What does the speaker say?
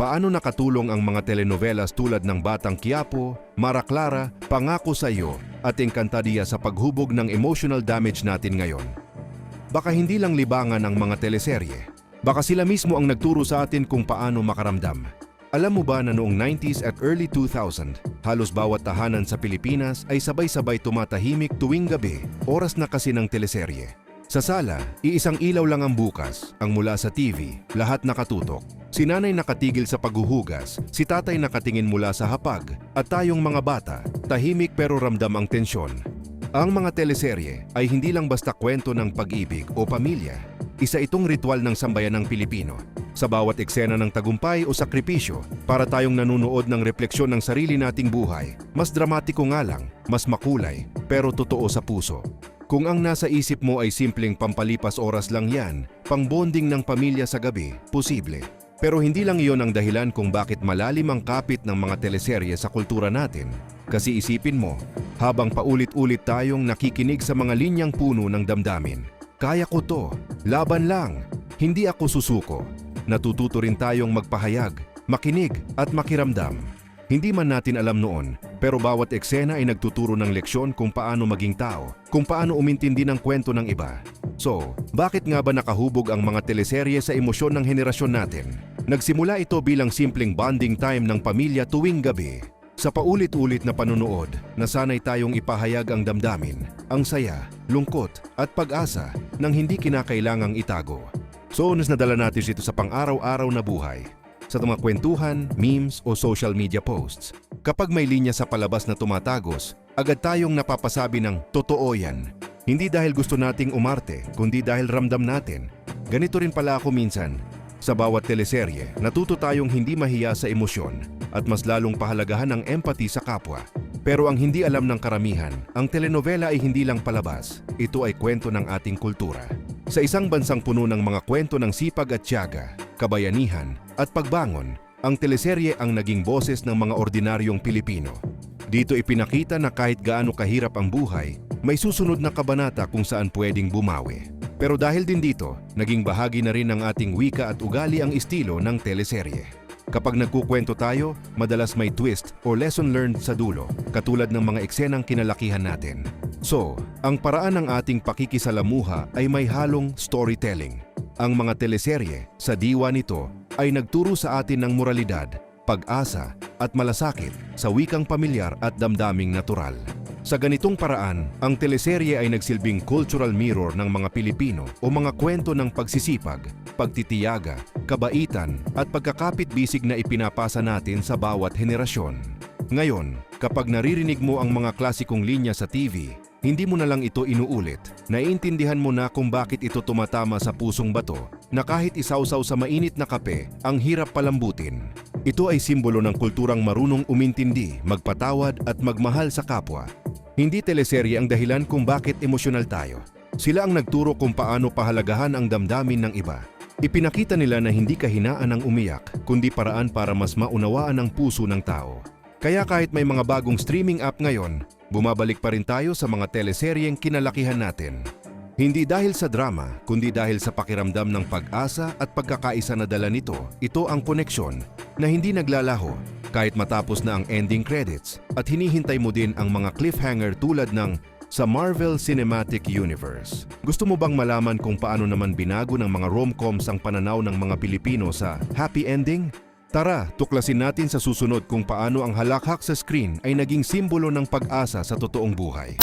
paano nakatulong ang mga telenovelas tulad ng Batang Quiapo, Mara Clara, Pangako sa iyo at Encantadia sa paghubog ng emotional damage natin ngayon. Baka hindi lang libangan ang mga teleserye. Baka sila mismo ang nagturo sa atin kung paano makaramdam. Alam mo ba na noong 90s at early 2000, halos bawat tahanan sa Pilipinas ay sabay-sabay tumatahimik tuwing gabi, oras na kasi ng teleserye. Sa sala, iisang ilaw lang ang bukas, ang mula sa TV, lahat nakatutok. Si nanay nakatigil sa paghuhugas, si tatay nakatingin mula sa hapag, at tayong mga bata, tahimik pero ramdam ang tensyon. Ang mga teleserye ay hindi lang basta kwento ng pag-ibig o pamilya. Isa itong ritual ng sambayan ng Pilipino. Sa bawat eksena ng tagumpay o sakripisyo, para tayong nanunood ng refleksyon ng sarili nating buhay, mas dramatiko nga lang, mas makulay, pero totoo sa puso. Kung ang nasa isip mo ay simpleng pampalipas oras lang yan, pang-bonding ng pamilya sa gabi, posible. Pero hindi lang iyon ang dahilan kung bakit malalim ang kapit ng mga teleserye sa kultura natin. Kasi isipin mo, habang paulit-ulit tayong nakikinig sa mga linyang puno ng damdamin, kaya ko to, laban lang, hindi ako susuko. Natututo rin tayong magpahayag, makinig at makiramdam. Hindi man natin alam noon, pero bawat eksena ay nagtuturo ng leksyon kung paano maging tao, kung paano umintindi ng kwento ng iba. So, bakit nga ba nakahubog ang mga teleserye sa emosyon ng henerasyon natin? Nagsimula ito bilang simpleng bonding time ng pamilya tuwing gabi. Sa paulit-ulit na panunood, nasanay tayong ipahayag ang damdamin, ang saya, lungkot at pag-asa nang hindi kinakailangang itago. So, nas nadala natin ito sa pang-araw-araw na buhay. Sa mga kwentuhan, memes o social media posts. Kapag may linya sa palabas na tumatagos, agad tayong napapasabi ng totoo yan. Hindi dahil gusto nating umarte, kundi dahil ramdam natin. Ganito rin pala ako minsan. Sa bawat teleserye, natuto tayong hindi mahiya sa emosyon at mas lalong pahalagahan ang empathy sa kapwa. Pero ang hindi alam ng karamihan, ang telenovela ay hindi lang palabas. Ito ay kwento ng ating kultura. Sa isang bansang puno ng mga kwento ng sipag at tiyaga, kabayanihan at pagbangon, ang teleserye ang naging boses ng mga ordinaryong Pilipino. Dito ipinakita na kahit gaano kahirap ang buhay, may susunod na kabanata kung saan pwedeng bumawi. Pero dahil din dito, naging bahagi na rin ng ating wika at ugali ang estilo ng teleserye. Kapag nagkukwento tayo, madalas may twist o lesson learned sa dulo, katulad ng mga eksenang kinalakihan natin. So, ang paraan ng ating pakikisalamuha ay may halong storytelling. Ang mga teleserye, sa diwa nito, ay nagturo sa atin ng moralidad, pag-asa at malasakit sa wikang pamilyar at damdaming natural. Sa ganitong paraan, ang teleserye ay nagsilbing cultural mirror ng mga Pilipino o mga kwento ng pagsisipag, pagtitiyaga, kabaitan at pagkakapit-bisig na ipinapasa natin sa bawat henerasyon. Ngayon, kapag naririnig mo ang mga klasikong linya sa TV, hindi mo na lang ito inuulit. Naiintindihan mo na kung bakit ito tumatama sa pusong bato na kahit isawsaw sa mainit na kape, ang hirap palambutin. Ito ay simbolo ng kulturang marunong umintindi, magpatawad at magmahal sa kapwa. Hindi teleserye ang dahilan kung bakit emosyonal tayo. Sila ang nagturo kung paano pahalagahan ang damdamin ng iba. Ipinakita nila na hindi kahinaan ang umiyak, kundi paraan para mas maunawaan ang puso ng tao. Kaya kahit may mga bagong streaming app ngayon, bumabalik pa rin tayo sa mga teleseryeng kinalakihan natin. Hindi dahil sa drama, kundi dahil sa pakiramdam ng pag-asa at pagkakaisa na dala nito, ito ang koneksyon na hindi naglalaho kahit matapos na ang ending credits at hinihintay mo din ang mga cliffhanger tulad ng sa Marvel Cinematic Universe. Gusto mo bang malaman kung paano naman binago ng mga rom-coms ang pananaw ng mga Pilipino sa happy ending? Tara, tuklasin natin sa susunod kung paano ang halakhak sa screen ay naging simbolo ng pag-asa sa totoong buhay.